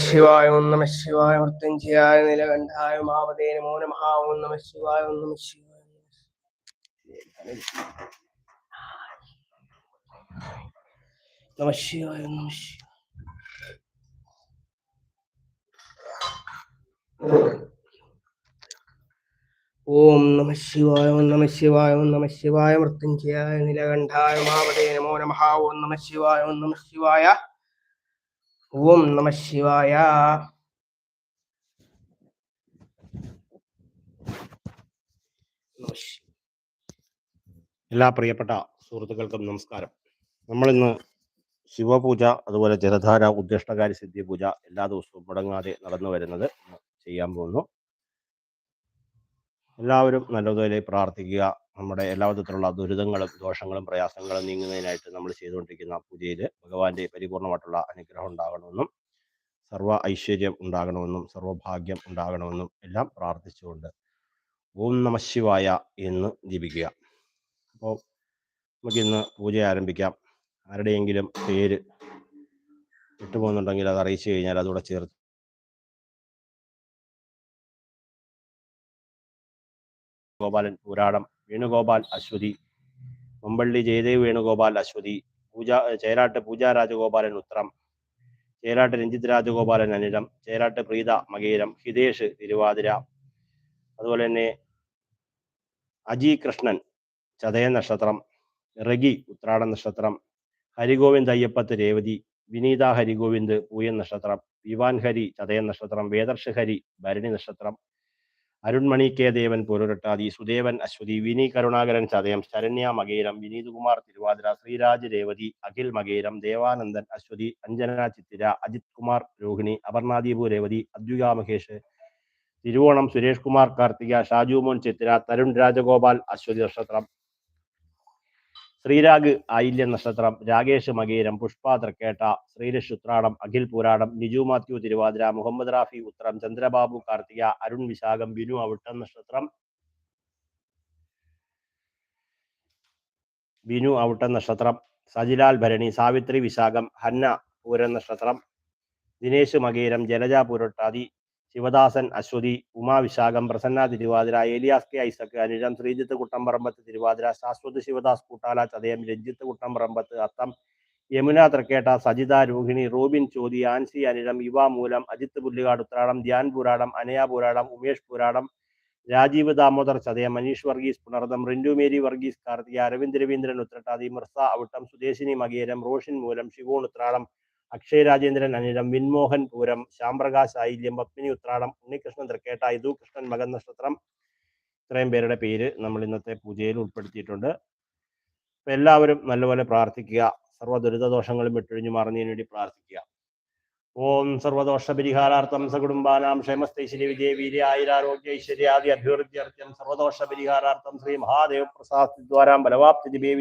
ശിവായ ഓം നമ ശിവായ മൃത്യുഞ്ജയായ നിലകണ്ഠായ മാവതേ നമോ നമ ഓം നമ ശിവായ ഓം നമ ശിവായ. നമ ശിവായ നമ ഓം നമ ശിവായ ഓം നമ ശിവായ ഓം നമ ശിവായ മൃത്യുഞ്ജയായ നിലകണ്ഠായ മാവതേ നമോ നമ ഓം നമ ശിവായ ഓം നമ ശിവായ. ഓം നമ ശിവായ. എല്ലാ പ്രിയപ്പെട്ട സുഹൃത്തുക്കൾക്കും നമസ്കാരം. നമ്മൾ ഇന്ന് ശിവപൂജ അതുപോലെ ജലധാര ഉദ്ദിഷ്ടകാരി സിദ്ധി പൂജ എല്ലാ ദിവസവും മുടങ്ങാതെ നടന്നു വരുന്നത് ചെയ്യാൻ പോകുന്നു. എല്ലാവരും നല്ലതുപോലെ പ്രാർത്ഥിക്കുക നമ്മുടെ എല്ലാ വിധത്തിലുള്ള ദുരിതങ്ങളും ദോഷങ്ങളും പ്രയാസങ്ങളും നീങ്ങുന്നതിനായിട്ട് നമ്മൾ ചെയ്തുകൊണ്ടിരിക്കുന്ന പൂജയിൽ ഭഗവാന്റെ പരിപൂർണമായിട്ടുള്ള അനുഗ്രഹം ഉണ്ടാകണമെന്നും സർവ ഐശ്വര്യം ഉണ്ടാകണമെന്നും സർവഭാഗ്യം ഉണ്ടാകണമെന്നും എല്ലാം പ്രാർത്ഥിച്ചുകൊണ്ട് ഓം നമ ശിവായ എന്ന് ജപിക്കുക അപ്പോൾ നമുക്കിന്ന് പൂജ ആരംഭിക്കാം. ആരുടെയെങ്കിലും പേര് വിട്ടുപോകുന്നുണ്ടെങ്കിൽ അത് അറിയിച്ചു കഴിഞ്ഞാൽ അതുകൂടെ ചേർത്ത് ഗോപാലൻ പൂരാടം വേണുഗോപാൽ അശ്വതി മുമ്പള്ളി ജയദേവ് വേണുഗോപാൽ അശ്വതി പൂജ ചേരാട്ട് പൂജ രാജഗോപാലൻ ഉത്രം ചേരാട്ട് രഞ്ജിത് രാജഗോപാലൻ അനിലം ചേരാട്ട് പ്രീത മകേരം ഹിതേഷ് തിരുവാതിര അതുപോലെ തന്നെ അജി കൃഷ്ണൻ ചതയ നക്ഷത്രം റഗി ഉത്രാട നക്ഷത്രം ഹരിഗോവിന്ദ് അയ്യപ്പത്ത് രേവതി വിനീത ഹരിഗോവിന്ദ് പൂയൻ നക്ഷത്രം വിവാൻ ഹരി ചതയ നക്ഷത്രം വേദർഷ് ഹരി ഭരണി നക്ഷത്രം അരുൺമണി കെ ദേവൻ പൊരുരട്ടാതി സുദേവൻ അശ്വതി വിനി കരുണാകരൻ ചതയം ശരണ്യ മകേരം വിനീത് കുമാർ തിരുവാതിര ശ്രീരാജ് രേവതി അഖിൽ മകേരം ദേവാനന്ദൻ അശ്വതി അഞ്ജന ചിത്തിര അജിത് കുമാർ രോഹിണി അപർണാദീപു രേവതി അദ്വിക മഹേഷ് തിരുവോണം സുരേഷ് കുമാർ കാർത്തിക ഷാജു മോൻ ചിത്തിര തരുൺ രാജഗോപാൽ അശ്വതി നക്ഷത്രം. ശ്രീരാഗ് ആയില്യ നക്ഷത്രം രാകേഷ് മകേരം പുഷ്പ തൃക്കേട്ട ശ്രീരഷ് അഖിൽ പൂരാടം നിജു മാത്യു തിരുവാതിര മുഹമ്മദ് റാഫി ഉത്രം ചന്ദ്രബാബു കാർത്തിക അരുൺ വിശാഖം ബിനു അവിട്ടം നക്ഷത്രം ബിനു അവിട്ടം നക്ഷത്രം സജിലാൽ ഭരണി സാവിത്രി വിശാഖം ഹന്ന പൂരൻ നക്ഷത്രം ദിനേശ് മകേരം ജലജ പുരട്ടാതി ശിവദാസൻ അശ്വതി ഉമാ വിശാഖം പ്രസന്ന തിരുവാതിര ഏലിയാസ് കെ ഐസക് അനുജം ശ്രീജിത്ത് കുട്ടംപറമ്പത്ത് തിരുവാതിര ശാശ്വത് ശിവദാസ് കൂട്ടാല ചതയം രഞ്ജിത്ത് കുട്ടംപറമ്പത്ത് അത്തം യമുന തൃക്കേട്ട സജിത രോഹിണി റോബിൻ ചോതി ആൻസി അനിഴം യുവ മൂലം അജിത്ത് പുല്ലുകാട് ഉത്രാടം ധ്യാൻ പൂരാടം അനയ പൂരാടം ഉമേഷ് പൂരാടം രാജീവ് ദാമോദർ ചതയം മനീഷ് വർഗീസ് പുണർദം റിൻഡു മേരി വർഗീസ് കാർത്തിക അരവിന്ദ് രവീന്ദ്രൻ ഉത്രട്ടാതി മിർസ അവിട്ടം സുദേശിനി മകേരം റോഷിൻ മൂലം ശിവോൺ ഉത്രാടം അക്ഷയ് രാജേന്ദ്രൻ അനിരം വിൻമോഹൻ പൂരം ശ്യാംപ്രകാശ് ആയില്യം പത്മിനി ഉത്രാടം ഉണ്ണികൃഷ്ണൻ തൃക്കേട്ട ഇതു കൃഷ്ണൻ മകൻ നക്ഷത്രം ഇത്രയും പേരുടെ പേര് നമ്മൾ ഇന്നത്തെ പൂജയിൽ ഉൾപ്പെടുത്തിയിട്ടുണ്ട്. അപ്പം എല്ലാവരും നല്ലപോലെ പ്രാർത്ഥിക്കുക. സർവ ദുരിതദോഷങ്ങളും വിട്ടൊഴിഞ്ഞു മാറുന്നതിന് വേണ്ടി പ്രാർത്ഥിക്കുക. ഓം സർവദോഷ പരിഹാരാർത്ഥം സകുടുംബാനാം ക്ഷേമസ്ഥൈ ശ്രീ വിജയ വീര്യ ആയിരാരോഗ്യ ഐശ്വര്യാദി അർത്ഥം സർവദോഷ പരിഹാരാർത്ഥം ശ്രീ മഹാദേവ പ്രസാദ്വാരാം ബലവാപ്തി ദിവേ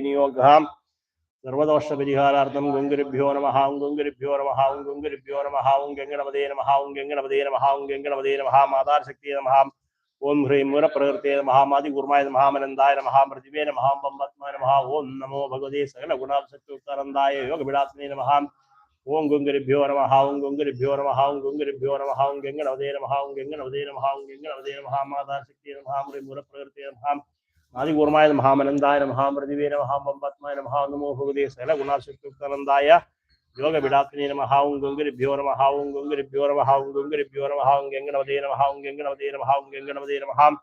സർവദോഷ പരിഹാരാർത്ഥം ഗംഗുരുഭ്യോ നമ ഹാം ഗംഗുരുഭ്യോ നമ ഹാം ഗംഗുരുഭ്യോ നമ ഹാം ഗംഗണപതേ നമ ഹാം ഗംഗണപതേ നമ ഹാം ഗംഗണപതേ നമ ഹാം ആധാരശക്തിയെ നമ ഹാം ഓം ഹ്രീം മൂലപ്രകൃതേ നമ ഹാം ആദികൂർമായ നമ ഹാം അനന്തായ നമ ഹാം പൃഥിവേ നമ ഹാം പമ്പത്മായ നമ ഹാം ഓം നമോ ഭഗവതേ സകല ഗുണാംശക്തിയുക്താനന്ദായ യോഗവിടാത്മേ നമ ഹാം ഓം ഗംഗുരുഭ്യോ നമ ഹാം ഗംഗുരുഭ്യോ നമ ഹാം ഗംഗുരുഭ്യോ നമ ഹാം ഗംഗണപതേ നമ ഹാം ஆதிபூர்மாய மகாமனந்தாய மகாமிருதிவே மகாபத்மாய மகா நமோ பகுதே சகல குணாசுக்தானந்தாய யோக விடாக்கினே நமஹா உங்க உங்கிரிபியோ நமஹா உங்க உங்கிரிபியோ நமஹா உங்க உங்கிரிபியோ நமஹா உங்க எங்கனவதே நமஹா உங்க எங்கனவதே நமஹா உங்க எங்கனவதே நமஹாம்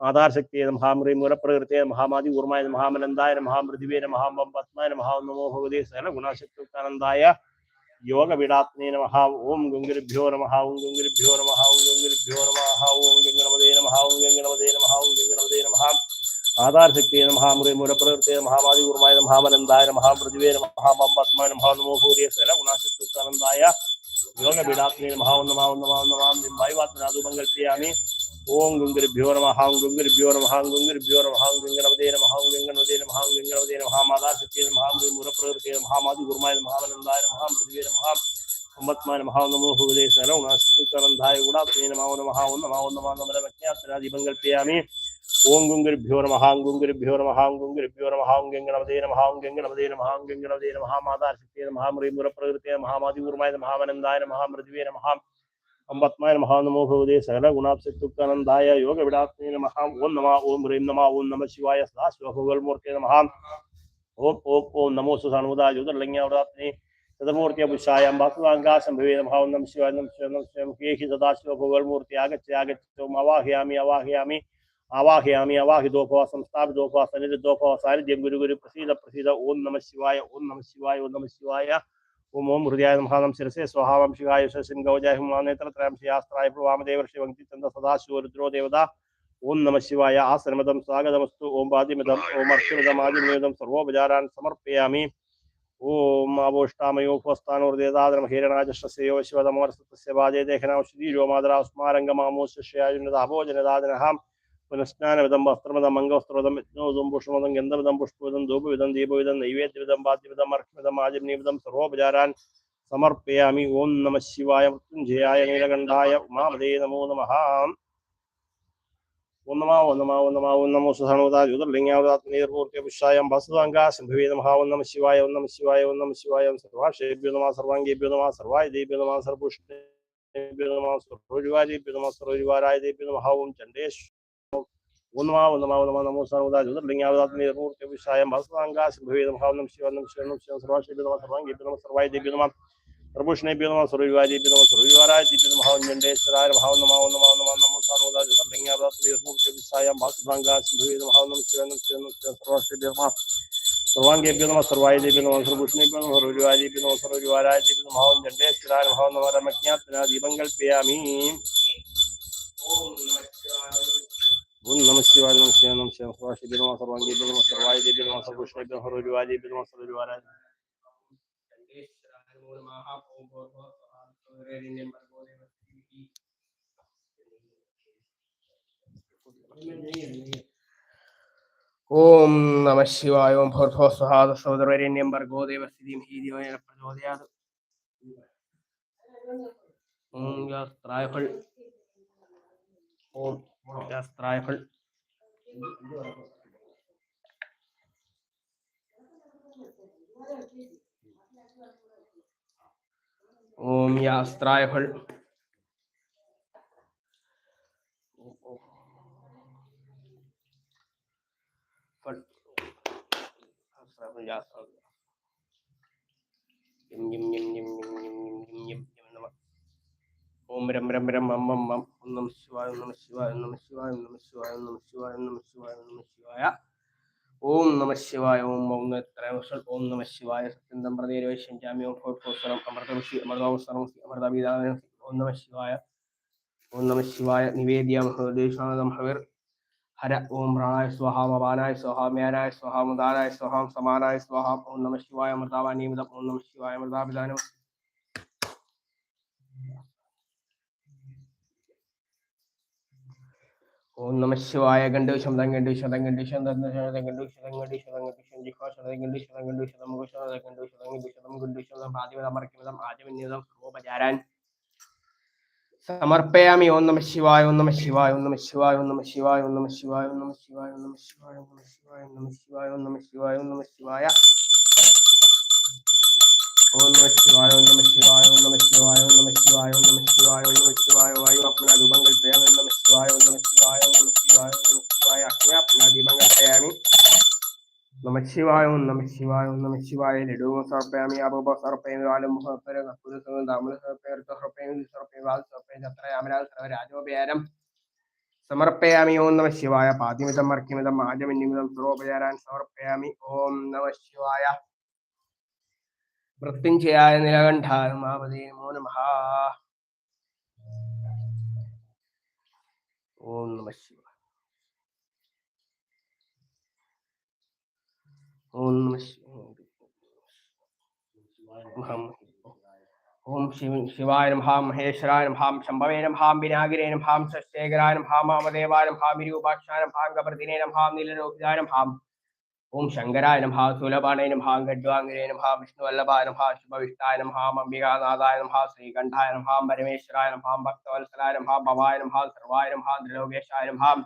ஆதார் சக்தியே நமஹா முறை முரப்பிரகிருத்தே மகாமாதி ஊர்மாய மகாமனந்தாய மகாமிருதிவே மகாபத்மாய மகா நமோ பகுதே சகல குணாசுக்தானந்தாய योग विरात्ने नम ओं गुंगिभ्यो नम ओं गुंगिभ्यो ओं गुंगिभ्यो नम ओं गंगनमदे नम ओं गंगनमदे नम ആധാരശക്തിയെ മഹാമൃതി മൂലപ്രകൃതിയെ മഹാമാതി ഊർമായ മഹാമനന്ദായ മഹാപൃഥിവേ മഹാപത്മായ മഹാ നമോ ഭൂരിയ സകല ഗുണാശക്തിയുക്താനന്ദായ യോഗ വിടാത്മനി നമഹാവും നമാവും നമാവും നമാം വായുവാത്മനാഥൂപം കൽപ്പിയാമി ഓം ഗംഗുരുഭ്യോ നമ ഹാം ഗംഗുരുഭ്യോ നമ ഹാം ഗംഗുരുഭ്യോ നമ ഹാം ഗംഗണപതേ നമ ഹാം ഗംഗണപതേ നമ ഹാം ഗംഗണപതേ നമ ഹാം ആധാരശക്തിയെ മഹാമൃതി മൂലപ്രകൃതിയെ മഹാമാതി ഊർമായ മഹാമനന്ദായ മഹാപൃഥിവേ മഹാം അമ്പത്മാന മഹാ നമോ ഭൂതേ സകല ഗുണാശക്തിയുക്താനന്ദായ ഗുണാത്മനി നമാവും നമഹാവും നമാവും നമാ നമ ദീപം കൽപ്പിയാമി ஓங்குங்கிருபியோ நமஹாங்குங்கிருபியோ நமஹாங்குங்கிருபியோ நமஹாங்கெங்க நமதே நமஹாங்கெங்க நமதே நமஹாங்கெங்க நமதே நமஹா மாதா சக்தியே நமஹா முறைமுற பிரகிருத்தே மகாமாதி ஊர்மாய மகாவனந்தாய நமஹா மிருதுவே நமஹா அம்பத்மாய நமஹா நமோ பகவதே சகல குணாப்சித்துக்கானந்தாய யோக விடாத்மே நமஹா ஓம் நமா ஓம் ஹ்ரீம் நமா ஓம் நம சிவாய சதா சிவபகவல் மூர்த்தே நமஹா ஓம் ஓம் ஓம் நமோ சுசானுதா ஜோதர்லிங்கா விடாத்மே சதமூர்த்தி அபுஷாயம் பாசுவாங்கா சம்பவே நமஹா ஓம் நம சிவாய நம சிவ நம சிவம் கேஹி சதா சிவபகவல் மூர்த்தி ஆகச்சே ஆகச்சோம் அவாஹியாமி அவாஹியாமி ആവാഹയാമി അവാഹിതോഭവ സംസ്ഥാപിതോഭവ സന്നിധിതോഭവ സാന്നിധ്യം ഗുരു ഗുരു പ്രസീത പ്രസീത ഓം നമ ശിവായ ഓം നമ ശിവായ ഓം നമ ശിവായ ഓം ഓം ഹൃദയായ മഹാനം ശിരസേ സ്വഹാവം ശിവായ ശശിൻ ഗൗജായ ഹിമാനേത്രത്രയം ശാസ്ത്രായ പ്രവാമദേവർഷി വങ്ക്തിചന്ദ സദാശിവ രുദ്രോ ദേവത ഓം നമ ശിവായ ആസനമതം സ്വാഗതമസ്തു ഓം പാതിമിതം ഓം അർച്ചമിതം ആദിമിതം സർവോപചാരാൻ സമർപ്പയാമി ഓം ആവോഷ്ടാമയോപസ്ഥാനോർദേതാദരം ഹീരണാജശ്രസയോ ശിവതമോരസത്യ ബാധേ ദേഹനാശ്രീരോ മാതരാ സ്മാരംഗമാമോ ശിഷ്യായുന്നതാഭോജനദാദനഹാം പുനഃസ്നാനവിധം വസ്ത്രമിതം അംഗവസ്ത്രവിധം യജ്ഞോദം പുഷ്പമിതം ഗന്ധവിധം പുഷ്പവിധം ധൂപവിധം ദീപവിധം നൈവേദ്യവിധം പാദ്യവിധം അർഹ്യവിധം ആചമനീവിധം സർവോപചാരാൻ സമർപ്പയാമി ഓം നമ ശിവായ മൃത്യുഞ്ജയായ നീലകണ്ഠായ ഉമാമതേ നമോ നമഃ ഓം നമ ഓം നമ ഓം നമ ഓം നമോ സുധാനോദാ ജ്യോതിർലിംഗാവതാത്മീർമൂർത്തി പുഷായം ഭാസുതാങ്കാ സംഭവേ നമഃ ഓം നമ ശിവായ ഓം നമ ശിവായ ഓം നമ ശിവായ ഓം സർവാശേഭ്യോ നമ സർവാംഗേഭ്യോ നമ സർവായ ദേഭ്യോ നമ സർവപുഷ്ണേഭ്യോ നമ സർവോരുവാരേഭ്യോ നമ സർവോരുവാരായ ദേഭ്യോ നമഃ ഓം ചണ്ഡേശ് ഒന്നുമാ ഒന്നുമാ ഒന്നുമാ നമോ സർവദാ ജ്യോതിർലിംഗാവതാത്മൂർത്തിവിഷായം ഭാസസാങ്കാശിഭവേ നമഃ നം ശിവ നം ശിവ നം ശിവം സർവാശേഭ്യോ നമ സർവാംഗേഭ്യോ നമ സർവായുധേഭ്യോ നമ സർവഭൂഷണേഭ്യോ നമ സർവവിവാദേഭ്യോ നമ സർവവിവാരാജേഭ്യോ നമഃ ഞണ്ടേശ്വരായ ഭാവം നമോ നമോ നമോ നമോ സർവദാ ജ്യോതിർലിംഗാവതാത്മൂർത്തിവിഷായം ഭാസസാങ്കാശിഭവേ നമഃ നം ശിവ നം ശിവം ശിവം സർവാശേഭ്യോ നമ സർവാംഗേഭ്യോ നമ സർവായുധേഭ്യോ നമ സർവഭൂഷണേഭ്യോ നമ സർവവിവാദേഭ്യോ നമ സർവവിവാരാജേഭ്യോ നമഃ ഞണ്ടേശ്വരായ ഭാവം നമോ രമജ്ഞാത്മനാ ദീപം കൽപ്പയാമി. ഓം ओम नमः शिवाय नमः शिवाय नमः शिवाय। स्वास्थ्य बिलमा सर्वांगी बिलमा सर्वाय दे बिलमा सब कुछ बिलमा हर विवाह दे बिलमा सब विवाह राज ओम नमः शिवाय, ओम भर्भो स्वाहा सहोदरैर्यं ही दिवाय हि देवेन प्रचोदयात्। ओम यात्राय फल ओम। ഓം യാസ്ത്രായഫൾ ഫൾ യാസ്ത്രായഫൾ യാസ്ത്രായഫൾ യം യം യം യം യം യം യം യം യം നമ ഓം രം രം രം മം മം മം ഓം നമ ശിവായ നമ ശിവായ നമ ശിവായ നമ ശിവായ നമ ശിവായ നമ ശിവായ നമ ശിവായ ഓം നമ ശിവായ ഓം മൗനത്രയവസൽ ഓം നമ ശിവായ സത്യന്തം പ്രതിരവേശം ജാമ്യം കോട്ടോസ്വരം അമൃതവശി അമൃതാവസരംസി അമൃതാഭിതാവനസി ഓം നമ ശിവായ ഓം നമ ശിവായ നിവേദ്യ മഹോദേശാനന്ദം ഹവർ ഹര ഓം പ്രാണായ സ്വഹ മപാനായ സ്വഹ മേനായ സ്വഹ മുദാനായ സ്വഹം സമാനായ സ്വഹ ഓം നമ ശിവായ അമൃതാവാനീമിതം ഓം നമ ശിവായ അമൃതാഭിതാനം ഓം നമ ശിവായ ഗണ്ഡൂശം തങ്കണ്ഡൂശം ശതം തങ്കണ്ഡൂശം ശതം തങ്കണ്ഡൂശം ശതം ജിഹ്വാശം തങ്കണ്ഡൂശം തങ്കണ്ഡൂശം മുഖശം തങ്കണ്ഡൂശം തങ്കണ്ഡൂശം ഗണ്ഡൂശം പാതിമതം അമർക്കിമതം ആചമന്യതം സർവോപചാരാൻ സമർപ്പയാമി ഓം നമ ശിവായ ഓം നമ ശിവായ ഓം നമ ശിവായ ഓം നമ ശിവായ ഓം നമ ശിവായ ഓം നമ ശിവായ ഓം നമ ശിവായ ഓം നമ ശിവായ ഓം നമ ശിവായ ഓം നമ ശിവായ ഓം നമ ശിവായ ओम नमः शिवाय ओम नमः शिवाय ओम नमः शिवाय ओम नमः शिवाय ओम नमः शिवाय ओम नमः शिवाय वायु अपना दिवंगल प्रयाम ओम नमः शिवाय ओम नमः शिवाय ओम नमः शिवाय ओम नमः शिवाय आत्मा अपना दिवंगल प्रयामी नमः शिवाय ओम नमः शिवाय ओम नमः शिवाय लडो सर्पयामि आबो सर्पयामि वाले मुह पर पुरुष दामल सर्पयर तो सर्पयामि सर्पयामि वाल सर्पयामि जत्रयामि राज सर्वराजो व्यारम സമർപ്പയാമി ഓം നമ ശിവായ പാതിമിതം അർക്കിമിതം ആജമിന്നിമിതം സർവോപചാരാൻ സമർപ്പയാമി ഓം നമ ശിവായ മൃത്യുഞ്ജയായ നിലകണ്ഠായ ഉമാപതി നമോ നമ ഓം നമ ശിവ. ഓം നമ ഓം ശിവ ശിവായ നമഹാം മഹേശ്വരായ നമഹാം ശംഭവേ നമഹാം വിനാഗിരേ നമഹാം ശശേഖരായ നമഹാം മാമദേവായ നമഹാം വിരൂപാക്ഷായ നമഹാം കപർദിനേ നമഹാം നീലലോഹിതായ നമഹാം ഓം ശങ്കരായ നമഃ സുലഭാണയ നമഃ ഗഡ്വാംഗരേ നമഃ വിഷ്ണുവല്ലഭായ നമഃ ശുഭവിഷ്ടായ നമഃ അംബികാനാഥായ നമഃ ശ്രീകണ്ഠായ നമഃ പരമേശ്വരായ നമഃ ഭക്തവത്സലായ നമഃ ഭവായ നമഃ സർവായ നമഃ ത്രിലോകേശായ നമഃ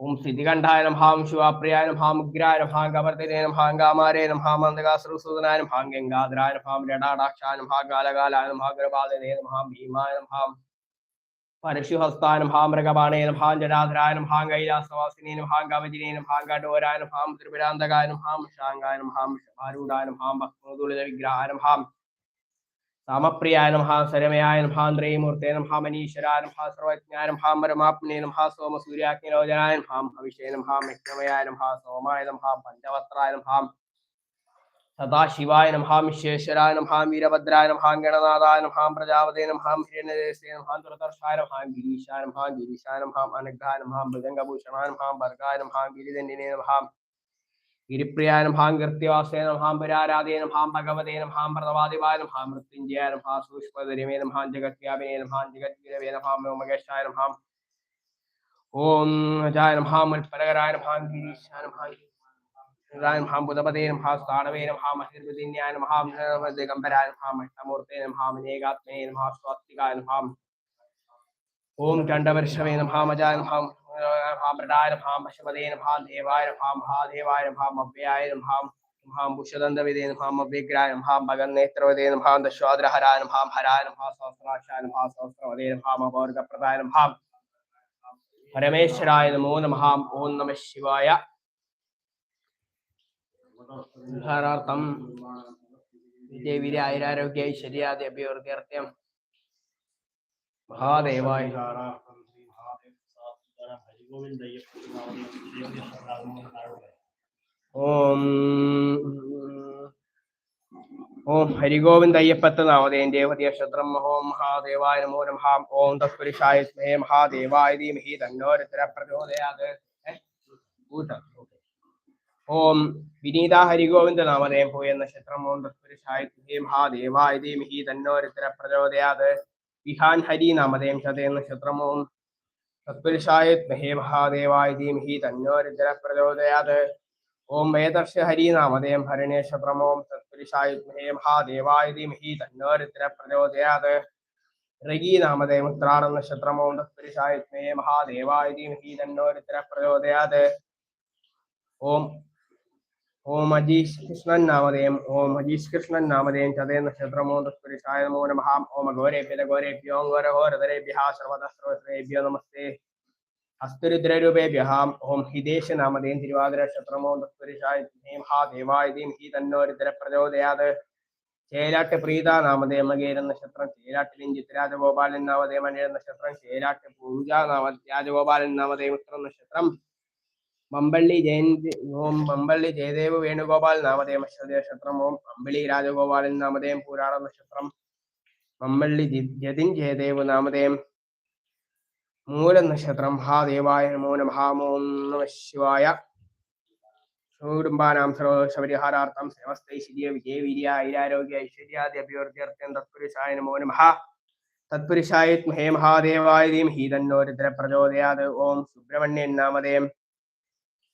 ഓം സിദ്ധികണ്ഠായ നമഹാം ശിവാപ്രിയായ നമഹാം ഉഗ്രായ നമഹാം കവർത്തിനെ നമഹാം കാമാരേ നമഹാം മന്ദകാസുരസൂദനായ നമഹാം ഗംഗാധരായ നമഹാം രടാടാക്ഷായ നമഹാം കാലകാലായ നമഹാം ഗർഭാദേ നമഹാം ഭീമായ നമഹാം പരശുഹസ്തായ ഹാ മൃഗപാണേ ഹാം ജടാധരായ ഹാം കൈലാസവാസിനേനും ഹാം കവചിനേനും ഹാം കടോരായ ഹാം ത്രിപുരാന്തകാനും ഹാം ഷാങ്കാനും ഹാം ഷാരൂഢാനും ഹാം ഭക്തോതുളിത വിഗ്രഹാനും ഹാം സാമപ്രിയായ ഹാ സരമയായ ഹാ ത്രയമൂർത്തേ ഹാ മനീശ്വരായ ഹാ സർവജ്ഞാനും ഹാം പരമാത്മനേനും ഹാ സോമ സൂര്യാഗ്നിരോചനായ നമഹാം ഹവിഷേ നമഹാ ഹാ നമഹാ സോമായ നമഹാ പഞ്ചവത്രായ നമഹാം സദാശിവായ നമഹാം വിശ്വേശ്വരായ നമഹാം വീരഭദ്രായ നമഹാം ഗണനാഥായ നമഹാം പ്രജാപതേ നമഹാം ഹിരണ്യദേശേ നമഹാം ദുരദർശായ നമഹാം ഗിരീശായ നമഹാം ഗിരീശായ നമഹാം അനഗ്രായ നമഹാം മൃഗംഗഭൂഷണായ നമഹാം ഭർഗായ നമഹാം ഗിരിദണ്ഡിനെ നമഹാം ഗിരിപ്രിയായ നമഹാം കൃത്യവാസേ നമഹാം പുരാരാധേ നമഹാം ഭഗവതേ നമഹാം പ്രതവാദിവായ നമഹാം മൃത്യുഞ്ജയായ നമഹാം സൂക്ഷ്മധരിമേ നമഹാം ജഗത്യാപിനേ നമഹാം ജഗദ്ഗിരവേ നമഹാം വ്യോമകേശായ നമഹാം ഓം അജായ നമഹാം ഉൽപ്പലകരായ നമഹാം ഗിരീശായ നമഹാം നമഹാം ഓം അജായ നമഹാം നമഹാം മൃഡായ നമഹാം പശുപതേ നമഹാം ദേവായ നമഹാം മഹാദേവായ നമഹാം അവ്യായ നമഹാം നമഹാം ഭുഷദന്തവിദേ നമഹാം അവ്യഗ്രായ നമഹാം ഭഗന്നേത്രവദേ നമഹാം ദശ്വാദ്രഹരായ നമഹാം ഹരായ നമഹാം സഹസ്രാക്ഷായ നമഹാം സഹസ്രവദേ നമഹാം അപവർഗപ്രദായ നമഹാം പരമേശ്വരായ നമോ നമഹാം ഓം നമ ശിവായ ഉദ്ധാരാർത്ഥം വിജയവീര ആയുരാരോഗ്യ ഐശ്വര്യാദി അഭിവൃദ്ധ്യർത്ഥ്യം മഹാദേവായ ഓം ഓം ഹരിഗോവിന്ദ അയ്യപ്പത്ത് നാമധേയൻ ദേവതീയ ക്ഷത്രം മഹോ മഹാദേവായ നമോ നമഹാം ഓം തത്പുരുഷായ സ്മേ മഹാദേവായ ധീമഹി. തന്നോരുത്തര പ്രചോദയാത്? കൂട്ടം. ഓം വിനീത ഹരിഗോവിന്ദ നാമധേയം പോയ നക്ഷത്രം ഓം ധീമഹി തന്നോരുത്തര പ്രചോദയാത്. വിഹാൻ ഹരി നാമദേം ശതേ ഓം തത്പുരുഷായ മഹേ മഹാദേവായ ധീമഹി തന്നോരുത്തര പ്രചോദയാത്. ഓം വേദർഷ ഹരി നാമദേം ഭരണേശ്വരം ഓം തത്പുരുഷായ മഹേ മഹാദേവായ ധീമഹി തന്നോരുത്തര പ്രചോദയാത്. രഗി നാമദേ മുത്രാണ നക്ഷത്രമോം തത്പുരുഷായ മഹേ മഹാദേവായ ധീമഹി തന്നോരുത്തര പ്രചോദയാത്. ഓം ഓം അജീഷ് കൃഷ്ണൻ നാമധേയം ഓം അജീഷ് കൃഷ്ണൻ നാമധേയം ചതേ നക്ഷത്രമോ ഓം നമോ നമഃ ഓം ഗോരേഭ്യ ഗോരേഭ്യോ ഗോരഘോരതരേഭ്യ സർവത സർവതസ്രോത്രേഭ്യോ നമസ്തേ. അസ്തുരുദ്രൂപേഭ്യഹാം ഓം ഹിതേശ നാമധേയം തിരുവാതിര നക്ഷത്രമോ ദേവായ മഹാദേവായ ധീമഹി തന്നോരുദ്ര പ്രചോദയാത്. ചേലാട്ട് പ്രീത നാമധേയം മകേരൻ നക്ഷത്രം ചേലാട്ടിലിൻ ചിത്രരാജഗോപാലൻ നാമധേയം അനിഴ നക്ഷത്രം ചേലാട്ട് പൂജ നാമ രാജഗോപാലൻ നാമധേയം ഉത്രം നക്ഷത്രം മമ്പള്ളി ജയന്തി ഓം മമ്പള്ളി ജയദേവ് വേണുഗോപാൽ നാമധേയം അശ്വതി നക്ഷത്രം ഓം അമ്പിളി രാജഗോപാലൻ നാമധേയം പൂരാട നക്ഷത്രം മമ്പള്ളി ജതിൻ ജയദേവ് നാമധേയം മൂല നക്ഷത്രം. മഹാദേവായ നമോ നമഹാമോം നമ ശിവായ. കുടുംബാനാം സർവശപരിഹാരാർത്ഥം സേവസ്ഥൈ ശിരിയ വിജയ വീര്യ ഐരാരോഗ്യ ഐശ്വര്യാദി അഭിവൃദ്ധ്യർത്ഥം തത്പുരുഷായ നമോ നമഃ. തത്പുരുഷായ മഹേ മഹാദേവായ ധീമഹി. തന്നോ രുദ്ര പ്രചോദയാത് ഓം സുബ്രഹ്മണ്യൻ നാമധേയം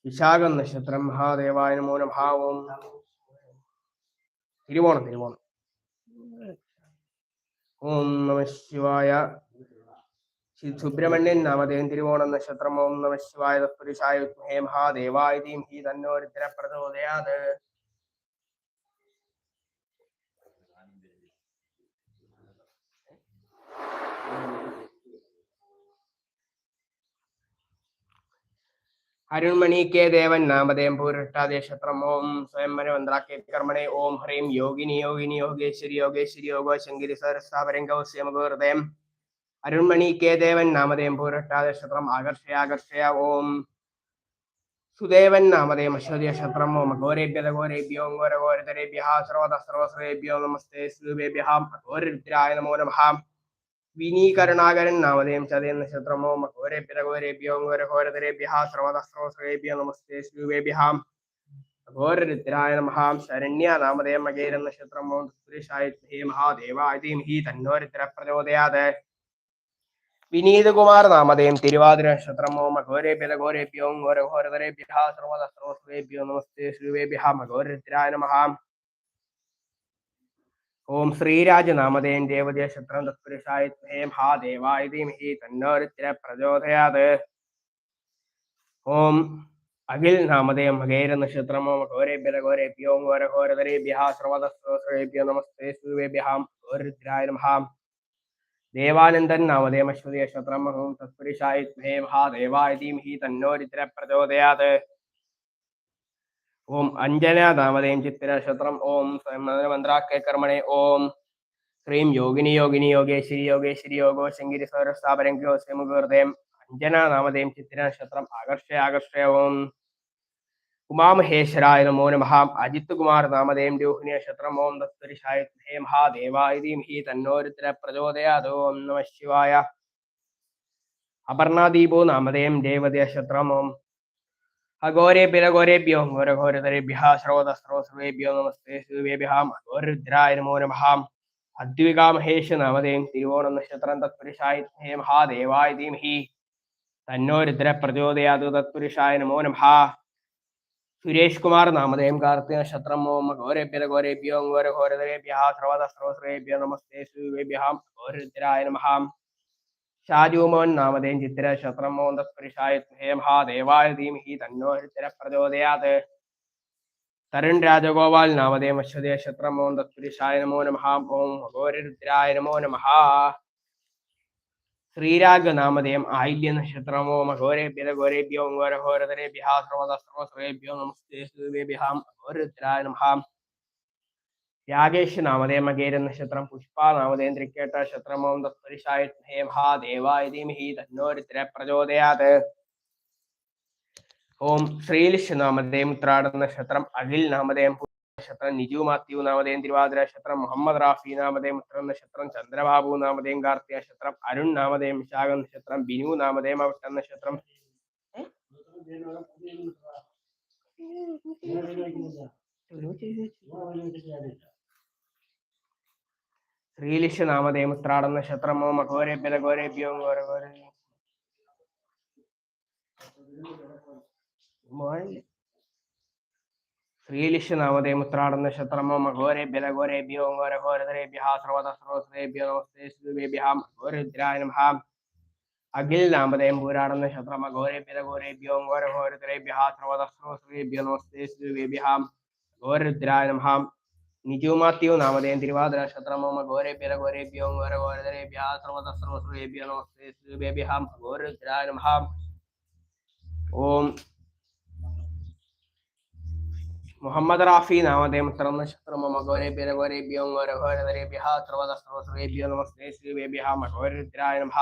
വിശാഖം നക്ഷത്രം മഹാദേവായ നമോ ഭാവം തിരുവോണം തിരുവോണം. ഓം നമ ശിവായ. ശ്രീ സുബ്രഹ്മണ്യൻ നാമദേവൻ തിരുവോണം നക്ഷത്രം. ഓം നമ ശിവായ. തത്പുരുഷായ ഹേ മഹാദേവായ ധീമഹി. തന്നോ രുദ്ര പ്രചോദയാത് അരുൺമണി കെ ദേവൻ നാമധേയം പൂരിട്ടാദേശത്രം ഓം സ്വയം മനവന്ത്രാക്കേ കർമ്മണേ. ഓം ഹ്രീം യോഗിനി യോഗിനി യോഗേശ്വരി യോഗേശ്വരി യോഗോ ശങ്കരി സരസ്ഥാപരംഗോസ്യമഗോഹൃദയം അരുൺമണി കെ ദേവൻ നാമധേയം പൂരിട്ടാദേശത്രം ആകർഷയ ആകർഷയ. ഓം സുദേവൻ നാമധേയം അശ്വതി നക്ഷത്രം ഓം ഘോരേഭ്യ ഘോരേഭ്യോ ഘോരഘോരതരേഭ്യ സർവത സർവസ്രേഭ്യോ നമസ്തേ. സുഭേഭ്യ ഘോരരുദ്രായ നമോ നമഃ. വിനീകരുണാകരൻ നാമധേയം ചതയ നക്ഷത്രമോ ഘോരേഭ്യ ഘോരേഭ്യോ ഘോരഘോരതരേഭ്യ സർവത സർവസ്രേഭ്യോ നമസ്തേ ശ്രീവേഭ്യഹാം ഘോരരുദ്രായ നമഃ ശരണ്യ നാമധേയം മകേരം നക്ഷത്രമോ പുരുഷായ മഹാദേവായ ധീമഹി തന്നോരുദ്ര പ്രചോദയാത്. വിനീതകുമാർ നാമധേയം തിരുവാതിര നക്ഷത്രമോ മഘോരേഭ്യ ഘോരേഭ്യോ ഘോരഘോരതരേഭ്യ സർവത സർവസ്രേഭ്യോ നമസ്തേ ശ്രീവേഭ്യ മഘോരരുദ്രായ നമഃ ഓം ശ്രീരാജ നാമധേയം ദേവതയ ശത്രം തത്പുരുഷായ ഹേ മഹാദേവായ ധീമഹി തന്നോരുത്തിര പ്രചോദയാത്. ഓം അഖിൽ നാമധേയം മകേര നക്ഷത്രമോ ഘോരേഭ്യ ഘോരേഭ്യോ ഘോര ഘോരതരേഭ്യ സർവതസ്രോശ്രേഭ്യോ നമസ്തേ സൂവേഭ്യഹാം ഘോരുദ്രായ നമഹാം ദേവാനന്ദൻ നാമധേയം അശ്വതി നക്ഷത്രം തത്പുരുഷായ മഹാദേവായ ധീമഹി തന്നോ രുദ്ര പ്രചോദയാത്. ഓം അഞ്ജന നാമദേം ചിത്തിര നക്ഷത്രം ഓം മന്ത്രാക്കേ കർമ്മണേ ഓം. ശ്രീം യോഗിനി യോഗിനി യോഗേശ്വരി യോഗേശ്വരി യോഗോ ശങ്കിരി സൗരസ്ഥാപരംഗോ ശ്രീമുഖൃദയം അഞ്ജന നാമദേം ചിത്തിര നക്ഷത്രം ആകർഷയ ആകർഷയ ഓം. ഉമാമഹേശ്വരായ നമോ നമഃ. അജിത് കുമാർ നാമതയും രോഹിണി നക്ഷത്രം ഓം ദസ്തുരിഷായ ഹേ മഹാദേവായ ഹി തന്നോരുത്തര പ്രചോദയാത് ഓം നമ ശിവായ. അപർണാദീപോ നാമദേം ദേവദേ നക്ഷത്രം ഓം. അഘോരേഭ്യ ഘോരേഭ്യോ ഘോരഘോരതരേഭ്യ സർവതസ്രോസ്രവേഭ്യോ നമസ്തേ ശിവേഭ്യ അഘോരുദ്രായ നമോ നമഃ അദ്വികാമഹേഷ നാമധേയം തിരുവോണം നക്ഷത്രം തത്പുരുഷായ ഹേ മഹാദേവായ ധീമഹി തന്നോരുദ്ര പ്രചോദയാതു തത്പുരുഷായ നമോ നമഃ സുരേഷ് കുമാർ നാമദേം കാർത്തിക നക്ഷത്രം ഓം ഘോരേഭ്യ ഘോരേഭ്യോ ഘോരഘോരതരേഭ്യ ഘോരതരേഭ്യ സർവതസ്രോസ്രേഭ്യോ നമസ്തേ ശിവേഭ്യ ഘോരുദ്രായ നമഃ ഷാജു നാമതേം ചിത്തിര ശത്രം മോന്തസ്പുരുഷായ തത്പുരുഷായ ഹേ മഹാദേവായ ധീമഹി തന്നോ രുദ്ര പ്രചോദയാത്. തരുൺ രാജഗോപാൽ നാമധേയം അശ്വതേ ശത്രം മോന്തസ്പുരുഷായ നമോ നമഃ. ഓം ഘോരരുദ്രായ നമോ നമ. ശ്രീരാഗ നാമധേയം ആയില്യ നക്ഷത്രമോ ഓം ഘോരേഭ്യ ഘോരഘോരതരേഭ്യ സർവതസ്രവസ്രേഭ്യോ നമസ്തേ സൂര്യേഭ്യ ഘോരുദ്രായ നമഃ. രാകേഷ് നാമധേയം മകേര നക്ഷത്രം പുഷ്പ നാമധേയം തൃക്കേട്ട നക്ഷത്രം ഓം തത്പുരുഷായ ഹേ മഹാദേവായ ധീമഹി പ്രചോദയാത്. ഓം ശ്രീലിഷ് നാമധേയം ഉത്രാട നക്ഷത്രം അഖിൽ നാമധേയം നക്ഷത്രം നിജു മാത്യു നാമധേയം തിരുവാതിര നക്ഷത്രം മുഹമ്മദ് റാഫി നാമധേയം ഉത്തരം നക്ഷത്രം ചന്ദ്രബാബു നാമധേയം കാർത്തിക നക്ഷത്രം അരുൺ നാമധേയം വിശാഖ നക്ഷത്രം ബിനു നാമധേയം അവിട്ട നക്ഷത്രം ശ്രീലിഷ് നാമധേയം ഉത്രാട നക്ഷത്രം മഘോരേഭ്യത ഘോരേഭ്യോ ഘോര ഘോര ശ്രീലിഷ് നാമധേയം ഉത്രാട നക്ഷത്രം ഓം അഘോരേഭ്യ ഘോരേഭ്യോ ഘോര ഘോരതരേഭ്യ നമസ്തേ ഘോരുദ്രായ നമഃ. അഖിൽ നാമധേയം പൂരാട നക്ഷത്രം അഘോരേഭ്യ ഘോരേഭ്യോ ഘോര ഘോരതരേഭ്യ സർവതസ്രോസ്രേഭ്യോ നമസ്തേ ശിവേഭ്യ ഘോരദ്രായ നമഃ. നിജു മാത്യു നാമധേയം തിരുവാതിര ശത്രമോമ ഓം അഘോരേഭ്യ ഘോരേഭ്യോ ഘോര ഘോരതരേഭ്യ സർവതസ്രോസ്രേഭ്യോ നമസ്തേ ശിവേഭ്യ ഘോരുദ്രായ നമഃ ഓം. മുഹമ്മദ് റാഫി നാമധേയം ഉത്തരം നക്ഷത്രം മകോരേഭ്യ രഘോരേഭ്യോ ഘോരഘോരതരേഭ്യ സർവതസ്രോസ്രേഭ്യോ നമസ്തേ ശ്രീവേഭ്യ മകോരുദ്രായ നമഃ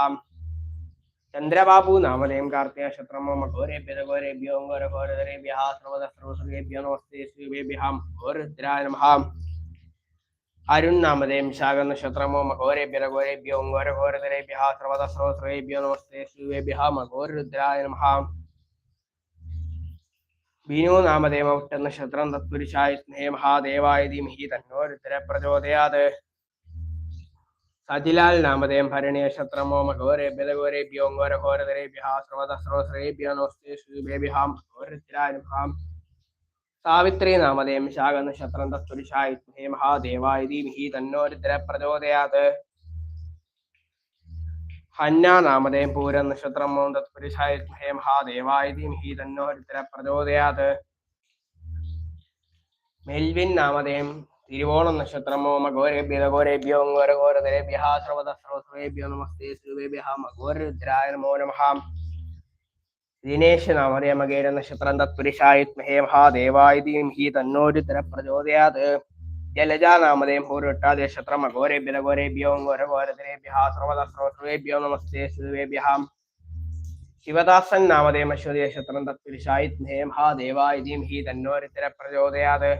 ചന്ദ്രബാബു നാമധേയം കാർത്തിക നക്ഷത്രം മകോരേഭ്യ രഘോരേഭ്യോ ഘോരഘോരതരേഭ്യ സർവതസ്രോസ്രേഭ്യോ നമസ്തേ ശ്രീവേഭ്യ മകോരുദ്രായ നമഃ അരുൺ നാമധേയം ശാഖ നക്ഷത്രമോ മകോരേഭ്യ രഘോരേഭ്യോ ഘോരഘോരതരേഭ്യ സർവതസ്രോസ്രേഭ്യോ നമസ്തേ ശ്രീവേഭ്യ മകോരുദ്രായ നമഃ. വിനു നാമദേവ ഉട്ട നക്ഷത്രം തത്പുരുഷായ സ്നേഹ മഹാദേവായ ധീമഹി തന്നോ രുദ്ര പ്രചോദയാത് സജിലാൽ നാമദേം ഭരണി നക്ഷത്രമോ മഘോരേഭ്യ രഘോരേഭ്യോ ഘോര സർവത സ്രോത്രേഭ്യോ നമസ്തേ ശിവേഭ്യ മഘോരുദ്രായ നമഃ. സാവിത്രി നാമദേം ശാഖ നക്ഷത്രം സ്നേഹ മഹാദേവായ ധീമഹി തന്നോ രുദ്ര പ്രചോദയാത്. ഹന്ന നാമധേയം പൂര നക്ഷത്രം ഓം തത്പുരുഷായ ഹേ മഹാദേവായ ധീമഹി തന്നോ രുദ്ര പ്രചോദയാത്. മെൽവിൻ നാമദേം തിരുവോണം നക്ഷത്രം ഓം അഘോരേഭ്യ ഘോരേഭ്യോ ഘോര സർവദ സർവസ്വേഭ്യോ നമസ്തേ ശ്രീവേഭ്യ മഘോരുദ്രായ നമോ നമഃ ദിനേശ് നാമരേമകേര നക്ഷത്രം തത്പുരുഷായുത്മഹേ മഹാദേവായ ധീമഹി തന്നോ രുദ്ര പ്രചോദയാത്. ജലജാ നാമദേം പൂർവട്ടാദേശത്രം അഘോരേഭ്യ ഘോരേഭ്യോ ഘോര ഘോരതരേഭ്യ സർവതസ്രോസ്രേഭ്യോ നമസ്തേ ശ്രീവേഭ്യ ശിവദാസൻ നാമദേം അശ്വദേശത്രം തത്പുരുഷായുത്മഹേ മഹാദേവായ ധീമഹി തന്നോ പ്രചോദയാത്.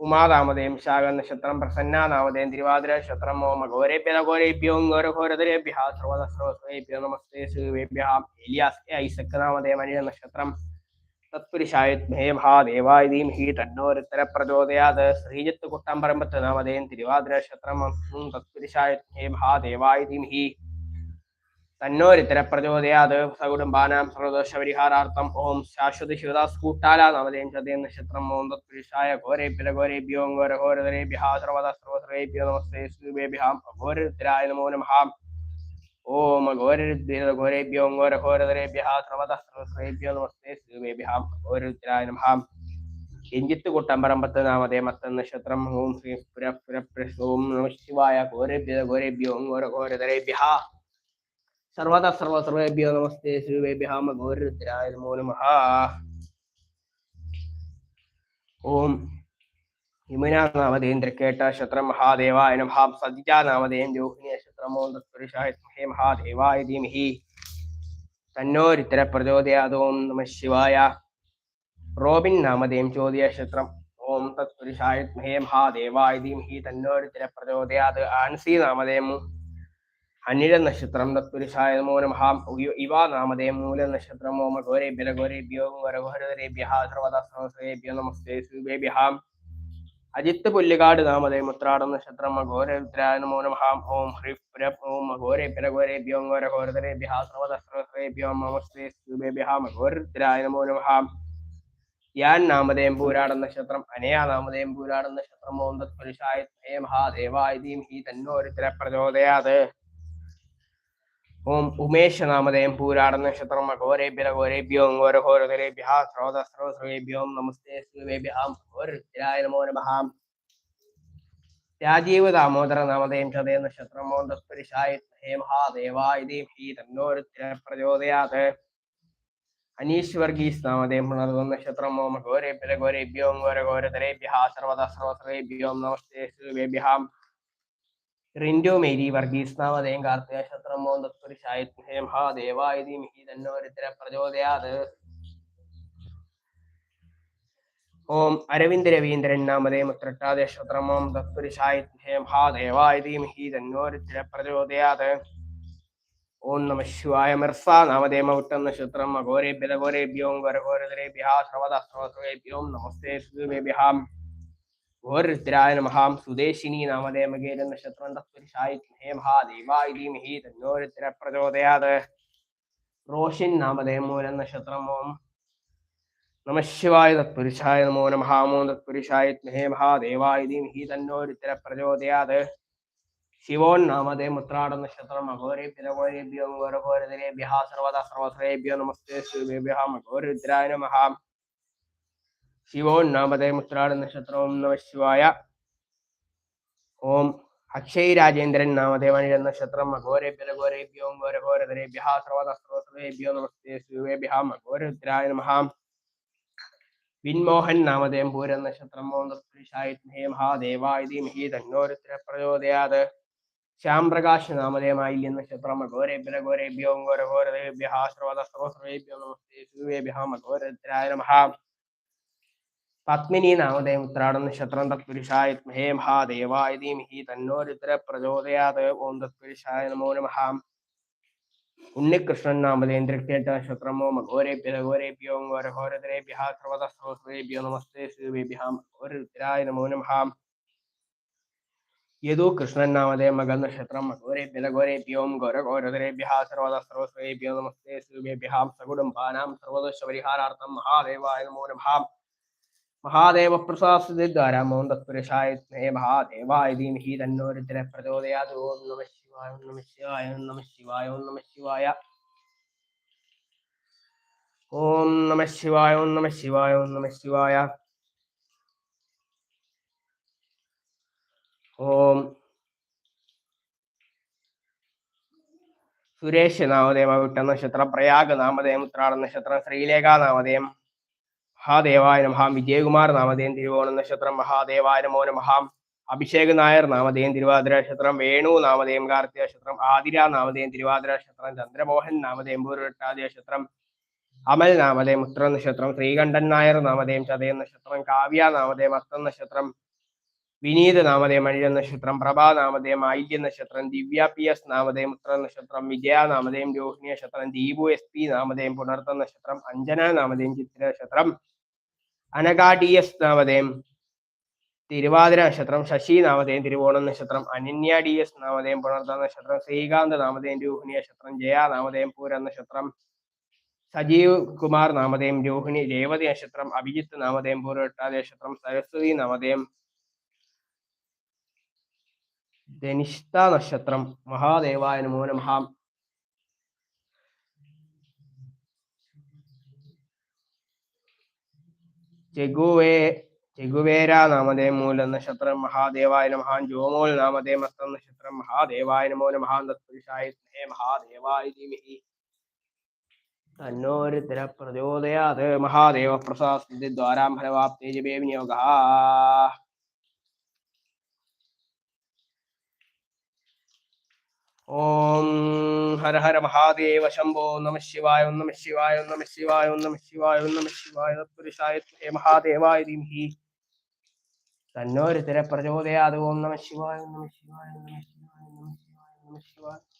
ഉമാനാമധേയം ശാഖ നക്ഷത്രം പ്രസന്ന നാമധേയം തിരുവാതിര നക്ഷത്രം ഓം അഘോരേഭ്യ ഘോരേഭ്യോ ഘോര ഘോരതരേഭ്യ സർവതസ്രോസ്രേഭ്യോ നമസ്തേ ശ്രീവേഭ്യ എലിയാസ് ഐസക് നാമധേയം അനിഴ നക്ഷത്രം തത്പുരുഷായ ഹേ തന്നോരുത്തര പ്രചോദയാത് ശ്രീജിത്ത് കുട്ടമ്പറമ്പത്ത് നാമധേയം തിരുവാതിര നക്ഷത്രം ഉം തത്പുരുഷായ ഹേ തന്നോരുത്തര പ്രചോദയാത് സകുടുംബാനാം സർവദോഷപരിഹാരാർത്ഥം. ഓം ശാശ്വത ശിവദാസ് കൂട്ടാല നവദേം ചതേ നക്ഷത്രം ഓം തത്പുരുഷായ ഘോരേഭ്യ ഘോരേഭ്യോ ഘോര ഘോരതരേഭ്യ സർവദ സർവസർവേഭ്യോ നമസ്തേ ശ്രീവേഭ്യ അഘോരരുദ്രായ നമോ നമഃ ഓം ഘോരരുദ്രഘോരേഭ്യോ സർവദ സർവതസ്രേഭ്യോ നമസ്തേ ശ്രീവേഭ്യ അഘോരരുദ്രായ നമഃ കിഞ്ചിത്ത് കുട്ടമ്പറമ്പത്ത് നാമതേ മത്ത നക്ഷത്രം ഓം ശ്രീ പുര പുര ഓം നമ ശിവായ ഘോരേഭ്യ ഘോരേഭ്യോ ഘോര ഘോരതരേഭ്യ സർവത സർവ സർവേഭ്യോ നമസ്തേ ശ്രീവേഭ്യ ഘോരരുദ്രായ നമോ. നമഃ ഓം ഹിമനാമതേന്ദ്രക്കേട്ട ശത്രം മഹാദേവായ നമഃ. സജിജാനാമതേം രോഹിണിയ ശത്രം ഓം തത്പുരുഷായ സ്മഹേ മഹാദേവായ ധീമഹി. തന്നോരിത്തര പ്രചോദയാതോം നമ ശിവായ. റോബിൻ നാമതേം ചോദ്യ ശത്രം. ഓം തത്പുരുഷായ സ്മഹേ മഹാദേവായ ധീമഹി. തന്നോരിത്തര പ്രചോദയാത് ആൻസി നാമതേം. അനിഴ നക്ഷത്രം തത്പുരുഷായ നമോ നമഹാം. ഇവ നാമതേം മൂല നക്ഷത്രം ഓമ ഘോരേഭ്യ ഘോരേഭ്യോ ഘോരഘോരേഭ്യ സർവദാ സർവസേഭ്യോ നമസ്തേ ശ്രീഭ്യ അജിത്ത് പുല്ലുകാട് നാമതേ മുത്രാടം നക്ഷത്രം ഘോരരുദ്രായ നമോ നമഹാം. ഓം ഹ്രീ പുര. ഓം ഘോരേഭ്യ ഘോരേഭ്യോ ഘോര ഘോരതരേഭ്യ സർവദാ സർവസേഭ്യോ നമസ്തേ ശ്രീഭ്യ ഘോരരുദ്രായ നമോ നമഹാം. യാൻ നാമതേം പൂരാടം നക്ഷത്രം. അനയാ നാമതേം പൂരാടം നക്ഷത്രം ഓം തത്പുരുഷായ ഹേ മഹാദേവായ ധീമഹി തന്നോരുത്തര പ്രചോദയാത് ഓം ഉമേഷ നാമദേം പൂരാട നക്ഷത്രം അഘോരേഭ്യ ഘോരേഭ്യോ ഘോരഘോരേഭ്യ സർവസർവേഭ്യോ നമസ്തേ ശ്രീവേഭ്യ ഘോരായ നമോ നമഹാം രാജീവ് ദാമോദര നാമദേം ചതേ നക്ഷത്രം ഓം തത്പുരുഷായ ഹേ മഹാദേവായ ധീമഹി തന്നോരുത്തിര പ്രചോദയാത്. അനീഷ് വർഗീസ് നാമതേം പുണർന്ന നക്ഷത്രം ഓം ഘോരേഭ്യ ഘോരേഭ്യോം ഘോര ഘോരതരേഭ്യ സർവദാ നമസ്തേ ശ്രീവേഭ്യ റിൻഡോ മേരി വർഗീസ് നാമതേം കാർത്തിക ശത്രമോ ഓം തത്പുരുഷായ ഹേ മഹാദേവായ ധീമഹി തന്നോരുത്തര പ്രചോദയാത്. ഓം അരവിന്ദ് രവീന്ദ്രൻ നാമതേ നക്ഷത്രം ഓം ഹാ ഹേ മഹാദേവായ ധീമഹി തന്നോരുത്തര പ്രചോദയാത്. ഓം നമ ശിവായ മിർസ നാമദേമ ഉത്തം നക്ഷത്രം അഘോരേഭ്യ ഘോരേഭ്യോ ഘോരഘോരതരേഭ്യ സർവദാ സർവസർവേഭ്യോ നമസ്തേ ശ്രീവേഭ്യ ഘോരരുദ്രായ മഹാം സുദേശിനി നാമദേമഗേര നക്ഷത്രം തന്നോരുത്തര പ്രചോദയാത്. റോഷിൻ നാമദേം മൂലം നക്ഷത്രം ഓം. നമ ശിവായ തത്പുരുഷായ നമോ നമഹാമോ തത്പുരുഷായ ഹേ മഹാദേവായ ധീമഹി തന്നോരുത്തര പ്രചോദയാത്. ശിവോൻ നാമതേ മുത്രാട നക്ഷത്രം അഘോരേഭ്യ ഘോരേഭ്യോ ഘോരഘോരതരേഭ്യ സർവദാ സർവസേഭ്യോ നമസ്തേ ശ്രീഭ്യ മഘോരുദ്രായ നമഃ ശിവോൻ നാമതേ മുത്രാട നക്ഷത്രവും നമ ശിവായ. ഓം അക്ഷയ് രാജേന്ദ്രൻ നാമദേവനിര നക്ഷത്രം അഘോരേഭ്യ ഘോരേഭ്യോ ഘോരഘോരതരേഭ്യ സർവദാ സർവസേഭ്യോ നമസ്തേ ശ്രീഭ്യ അഘോരുദ്രായ നമഃ. വിൻമോഹൻ നാമദേം പൂര നക്ഷത്രം ഓം തത്പുരുഷായ ഹേ മഹാദേവായ ധീമഹി തന്നോരുത്തര പ്രചോദയാത് ശ്യാം പ്രകാശ് നാമദേമായില്യ നക്ഷത്രം അഘോരേഭ്യ ഘോരേഭ്യോ ഘോരഘോരതേഭ്യ സർവദാ സർവസർവേഭ്യോ നമസ്തേ ശ്രീവേഭ്യ അഘോരുദ്രായ നമഃ. പത്മിനി നാമദേം ഉത്രാടം നക്ഷത്രം തത്പുരുഷായ മഹേ മഹാദേവായ ധീമഹി തന്നോരുത്തര പ്രചോദയാത് ഓം തത്പുരുഷായ നമോ നമഃ ഉണ്ണികൃഷ്ണൻ നാമദേന്ദ്രക്കേട്ട നക്ഷത്രം ഓം മഘോരേഭ്യ ഘോരേഭ്യോ ഘോരഘോരതരേഭ്യ സർവദാ സർവസർവേഭ്യോ നമസ്തേ ശ്രീവേഭ്യ ഘോരരുദ്രായ നമോ നമഹാം. യദു കൃഷ്ണൻ നാമതേ മകൾ നക്ഷത്രം മഘോരേഭ്യ ഘോരേഭ്യോം ഘോരഘോരതരേഭ്യ സർവതസ്രോസ്രേഭ്യോ നമസ്തേ ശ്രീവേഭ്യ സകുടുംബാനാം സർവദോഷ പരിഹാരാർത്ഥം മഹാദേവായ നമോ നമഃ മഹാദേവ പ്രസാദിദ്വാരാമോം തത്പുരുഷായ മഹാദേവായ ധീമഹി തന്നോരുത്തര പ്രചോദയാത്. ഓം നമ ശിവായ നമ ശിവായ നമ ശിവായ നമ ശിവായ. ഓം നമ ശിവായ ഓം നമ ശിവായ ഓം നമ ശിവായ. ഓം സുരേഷ് നാമദേവ വിട്ട നക്ഷത്രം പ്രയാഗ് നാമദേവം ഉത്രാട നക്ഷത്രം ശ്രീലേഖ നാമദേവം മഹാദേവായ നമഹാം വിജയകുമാർ നാമധേയം തിരുവോണം നക്ഷത്രം മഹാദേവായ നമോ നമഹാം അഭിഷേക് നായർ നാമധേയം തിരുവാതിര നക്ഷത്രം വേണു നാമധേയം കാർത്തിക നക്ഷത്രം ആതിര നാമധേയം തിരുവാതിര നക്ഷത്രം ചന്ദ്രമോഹൻ നാമധേയം പൂർവട്ടാതി നക്ഷത്രം അമൽ നാമധേയം ഉത്ര നക്ഷത്രം ശ്രീകണ്ഠൻ നായർ നാമധേയം ചതയം നക്ഷത്രം കാവ്യ നാമധേയം അത്തം നക്ഷത്രം വിനീത് നാമധേയം അഴിയ നക്ഷത്രം പ്രഭാ നാമധേയം ആയില്യ നക്ഷത്രം ദിവ്യ പി എസ് നാമധേയം ഉത്ര നക്ഷത്രം വിജയ നാമധേയം രോഹിണി നക്ഷത്രം ദീപു എസ് പി നാമധേയം പുണർത്ത നക്ഷത്രം അഞ്ജന നാമധേയം ചിത്ര നക്ഷത്രം അനഘ ഡി നാമധേയം തിരുവാതിര നക്ഷത്രം ശശി നാമധേയം തിരുവോണം നക്ഷത്രം അനന്യ ഡി എസ് നാമധേയം പുണർത്ത നക്ഷത്രം ശ്രീകാന്ത് നാമധേയം രോഹിണി നക്ഷത്രം ജയ നാമധേയം പൂര നക്ഷത്രം സജീവ് കുമാർ നാമധേയം രോഹിണി രേവതി നക്ഷത്രം അഭിജിത്ത് നാമധേയം പൂരട്ടാതി നക്ഷത്രം സരസ്വതി നാമധേയം ധനിഷ്ഠ നക്ഷത്രം മഹാദേവായ നമോ നമഃ ചെഗുവേ ചെഗുവേര നാമതേ മൂല നക്ഷത്രം മഹാദേവായ നമഹാൻ ജോമോൽ നാമതേ മസ്തം നക്ഷത്രം മഹാദേവായ നമോ നമഹാൻ തത്പുരുഷായ സ്നേഹ മഹാദേവായ ധീമഹി. തന്നോരുത്തര പ്രചോദയാത് മഹാദേവ പ്രസാദ് ദ്വാരാം ഫലവാപ്തേ ജപേ വിനിയോഗ. ഓം ഹര ഹര മഹാദേവ ശംഭോ നമ ശിവായ നമ ശിവായ നമ ശിവായ നമ ശിവായ നമ ശിവായ. പുരുഷായ മഹാദേവായ ധീമഹി. തന്നോരുത്തര പ്രചോദയാത്. ഓം നമ ശിവായ നമ ശിവായ നമ ശിവായ നമ ശിവായ നമ ശിവായ.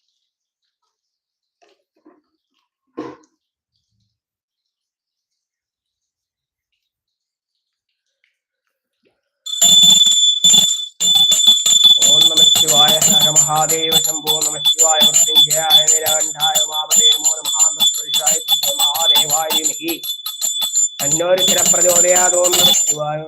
ഓം നമ ശിവായ മഹാദേവ ശംഭോ നമ ശിവായ മൃത്യുഞ്ജയായ നിലകണ്ഠായ മാമതേ നമോ മഹാന്തപുരുഷായ മഹാദേവായ മഹി തന്നോരുത്തര പ്രചോദയാത് നമ ശിവായ